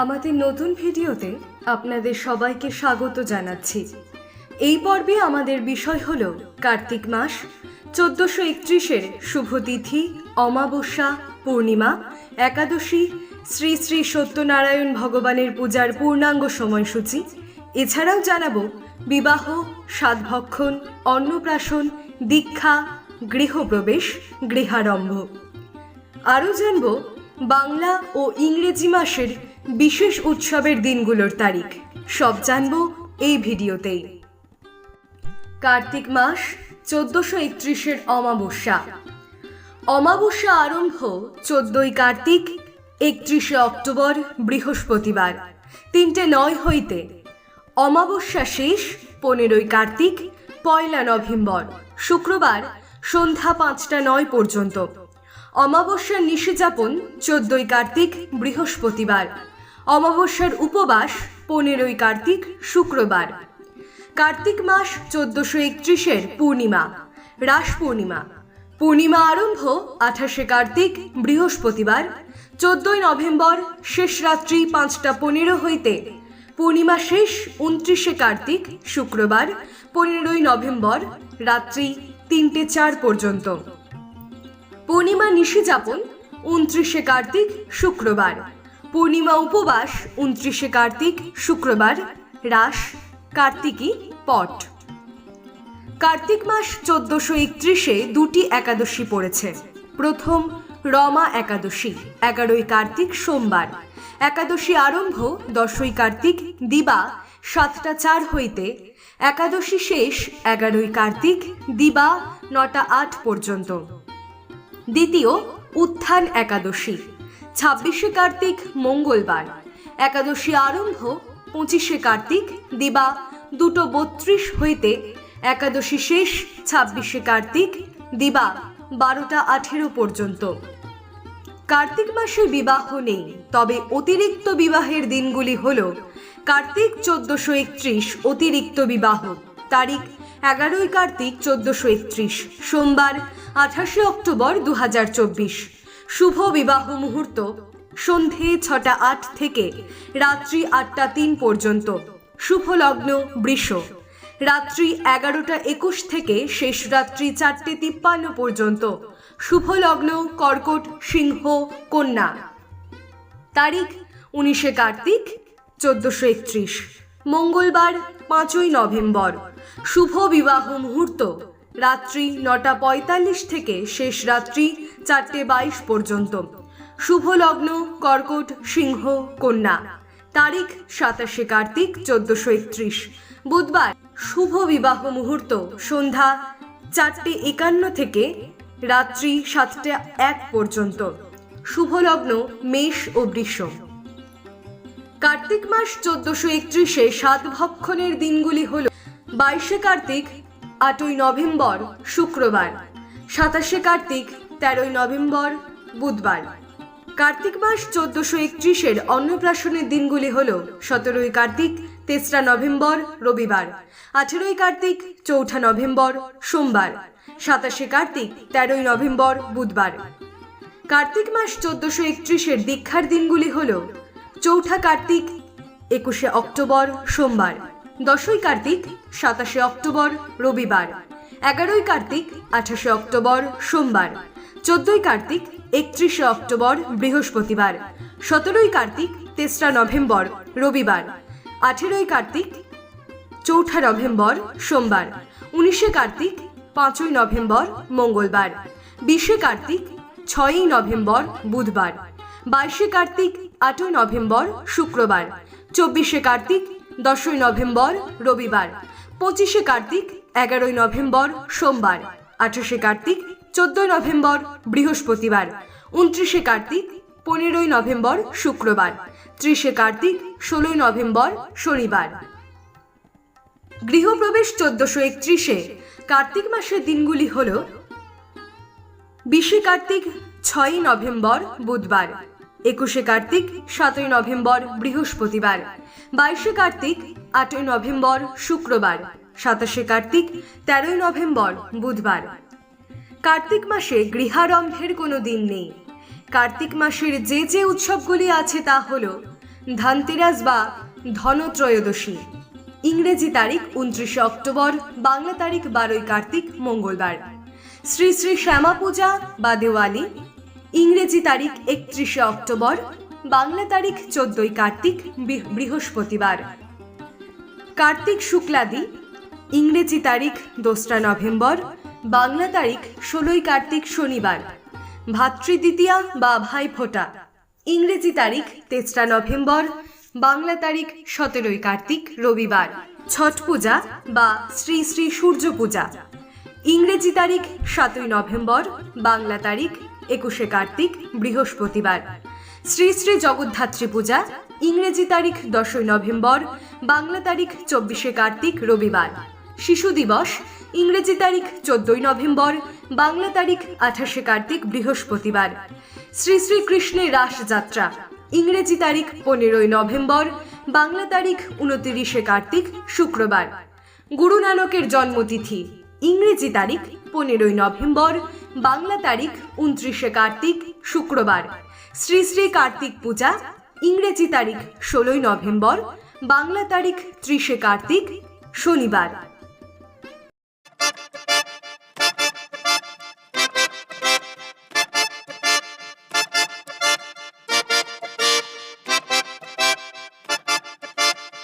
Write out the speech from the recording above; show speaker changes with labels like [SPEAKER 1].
[SPEAKER 1] আমাদের নতুন ভিডিওতে আপনাদের সবাইকে স্বাগত জানাচ্ছি। এই পর্বে আমাদের বিষয় হল কার্তিক মাস, চোদ্দশো একত্রিশের শুভ তিথি, অমাবস্যা, পূর্ণিমা, একাদশী, শ্রী শ্রী সত্যনারায়ণ ভগবানের পূজার পূর্ণাঙ্গ সময়সূচি। এছাড়াও জানাব বিবাহ সাতভক্ষণ অন্নপ্রাশন, দীক্ষা, গৃহপ্রবেশ, গৃহারম্ভ। আরও জানব বাংলা ও ইংরেজি মাসের বিশেষ উৎসবের দিনগুলোর তারিখ। সব জানব এই ভিডিওতেই। কার্তিক মাস চোদ্দশো একত্রিশের অমাবস্যা। অমাবস্যা আরম্ভ চোদ্দই কার্তিক, একত্রিশে অক্টোবর বৃহস্পতিবার, তিনটে নয় হইতে। অমাবস্যা শেষ পনেরোই কার্তিক, পয়লা নভেম্বর, শুক্রবার সন্ধ্যা পাঁচটা নয় পর্যন্ত। অমাবস্যার নিষেযাপন চোদ্দই কার্তিক বৃহস্পতিবার। অমাবস্যার উপবাস পনেরোই কার্তিক শুক্রবার। কার্তিক মাস চোদ্দশো একত্রিশের পূর্ণিমা, রাস পূর্ণিমা। পূর্ণিমা আরম্ভ আঠাশে কার্তিক বৃহস্পতিবার, চোদ্দই নভেম্বর শেষ রাত্রি পাঁচটা পনেরো হইতে। পূর্ণিমা শেষ উনত্রিশে কার্তিক শুক্রবার, পনেরোই নভেম্বর রাত্রি তিনটে চার পর্যন্ত। পূর্ণিমা নিশিযাপন উনত্রিশে কার্তিক, শুক্রবার। পূর্ণিমা উপবাস, উনত্রিশে কার্তিক, শুক্রবার, রাস, কার্তিকী, পট। কার্তিক মাস চোদ্দশো একত্রিশে দুটি একাদশী পড়েছে। প্রথম রমা একাদশী, এগারোই কার্তিক, সোমবার। একাদশী আরম্ভ, দশই কার্তিক, দিবা, সাতটা চার হইতে। একাদশী শেষ, এগারোই কার্তিক, দিবা, নটা আট পর্যন্ত। দ্বিতীয়, উত্থান একাদশী, ছাব্বিশে কার্তিক মঙ্গলবার। একাদশী আরম্ভ পঁচিশে কার্তিক দিবা দুটো বত্রিশ হইতে। একাদশী শেষ ছাব্বিশে কার্তিক দিবা বারোটা আঠেরো পর্যন্ত। কার্তিক মাসে বিবাহ নেই, তবে অতিরিক্ত বিবাহের দিনগুলি হল কার্তিক চোদ্দশো একত্রিশ অতিরিক্ত বিবাহ, তারিখ এগারোই কার্তিক চোদ্দশো একত্রিশ, সোমবার, আঠাশে অক্টোবর দু হাজার চব্বিশ। শুভ বিবাহ মুহূর্ত, সন্ধে ছটা আট থেকে রাত্রি আটটা তিন পর্যন্ত। শুভ লগ্ন, বৃষ। রাত্রি এগারোটা একুশ থেকে শেষ রাত্রি চারটে তিপ্পান্ন পর্যন্ত। শুভ লগ্ন, কর্কট, সিংহ, কন্যা। তারিখ, উনিশে কার্তিক, চোদ্দশো একত্রিশ। মঙ্গলবার পাঁচই নভেম্বর। শুভ বিবাহ মুহূর্ত। রাত্রি নটা পঁয়তাল্লিশ থেকে শেষ রাত্রি চারটে বাইশ পর্যন্ত। শুভ লগ্ন, কর্কট, সিংহ, কন্যা। তারিখ সাতাশে কার্তিক চোদ্দশো একত্রিশ। বুধবার শুভ বিবাহ মুহূর্ত, সন্ধ্যা চারটে একান্ন থেকে রাত্রি সাতটা এক পর্যন্ত। শুভ লগ্ন, মেষ ও বৃষ। কার্তিক মাস চোদ্দশো একত্রিশে সাত ভক্ষণের দিনগুলি হল বাইশে কার্তিক, আটই নভেম্বর, শুক্রবার। সাতাশে কার্তিক, তেরোই নভেম্বর, বুধবার। কার্তিক মাস চোদ্দশো একত্রিশের অন্নপ্রাশনের দিনগুলি হল সতেরোই কার্তিক, তেসরা নভেম্বর, রবিবার। আঠেরোই কার্তিক, চৌঠা নভেম্বর, সোমবার। সাতাশে কার্তিক, তেরোই নভেম্বর, বুধবার। কার্তিক মাস চোদ্দশো একত্রিশের দীক্ষার দিনগুলি হল চৌঠা কার্তিক, একুশে অক্টোবর, সোমবার। দশই কার্তিক, সাতাশে অক্টোবর, রবিবার। এগারোই কার্তিক, আঠাশে অক্টোবর, সোমবার। চোদ্দই কার্তিক, একত্রিশে অক্টোবর, বৃহস্পতিবার। সতেরোই কার্তিক, তেসরা নভেম্বর, রবিবার। আঠেরোই কার্তিক, চৌঠা নভেম্বর, সোমবার। উনিশে কার্তিক, পাঁচই নভেম্বর, মঙ্গলবার। বিশে কার্তিক, ছয়ই নভেম্বর, বুধবার। বাইশে কার্তিক আটই নভেম্বর, শুক্রবার। চব্বিশে কার্তিক, দশই নভেম্বর, রবিবার। পঁচিশে কার্তিক, এগারোই নভেম্বর, সোমবার। আঠাশে কার্তিক, চোদ্দই নভেম্বর, বৃহস্পতিবার। উনত্রিশে কার্তিক, পনেরোই নভেম্বর, শুক্রবার। ত্রিশে কার্তিক, ষোলোই নভেম্বর, শনিবার। গৃহপ্রবেশ চোদ্দশো একত্রিশে। কার্তিক মাসের দিনগুলি হল বিশে কার্তিক, ছয়ই নভেম্বর, বুধবার। একুশে কার্তিক সাতই নভেম্বর বৃহস্পতিবার। বাইশে কার্তিক, আটই নভেম্বর শুক্রবার। সাতাশে কার্তিক, তেরোই নভেম্বর বুধবার। কার্তিক মাসে গৃহারম্ভের কোনো দিন নেই। কার্তিক মাসের যে যে উৎসবগুলি আছে তা হল ধানতেরাস বা ধনত্রয়োদশী। ইংরেজি তারিখ উনত্রিশে অক্টোবর, বাংলা তারিখ বারোই কার্তিক মঙ্গলবার। শ্রী শ্রী শ্যামা পূজা বা দেওয়ালি ইংরেজি তারিখ একত্রিশে অক্টোবর, বাংলা তারিখ চোদ্দই কার্তিক বৃহস্পতিবার। কার্তিক শুক্লাদি, ইংরেজি তারিখ দোসরা নভেম্বর, বাংলা তারিখ ষোলোই কার্তিক শনিবার। ভাতৃদ্বিতীয়া বা ভাইফোঁটা ইংরেজি তারিখ তেসরা নভেম্বর, বাংলা তারিখ সতেরোই কার্তিক রবিবার। ছট পূজা বা শ্রী শ্রী সূর্য পূজা, ইংরেজি তারিখ সাতই নভেম্বর, বাংলা তারিখ একুশে কার্তিক, বৃহস্পতিবার। শ্রী শ্রী জগদ্ধাত্রী পূজা, ইংরেজি তারিখ দশই নভেম্বর, বাংলা তারিখ চব্বিশে কার্তিক, রবিবার। শিশু দিবস, ইংরেজি তারিখ চোদ্দই নভেম্বর, বাংলা তারিখ আঠাশে কার্তিক, বৃহস্পতিবার। শ্রী শ্রী কৃষ্ণের রাসযাত্রা, ইংরেজি তারিখ পনেরোই নভেম্বর, বাংলা তারিখ উনতিরিশে কার্তিক, শুক্রবার। গুরু নানকের জন্মতিথি, ইংরেজি তারিখ পনেরোই নভেম্বর বাংলা তারিখ উনত্রিশে কার্তিক, শুক্রবার। শ্রী শ্রী কার্তিক পূজা, ইংরেজি তারিখ ষোলোই নভেম্বর, বাংলা তারিখ ত্রিশে কার্তিক, শনিবার।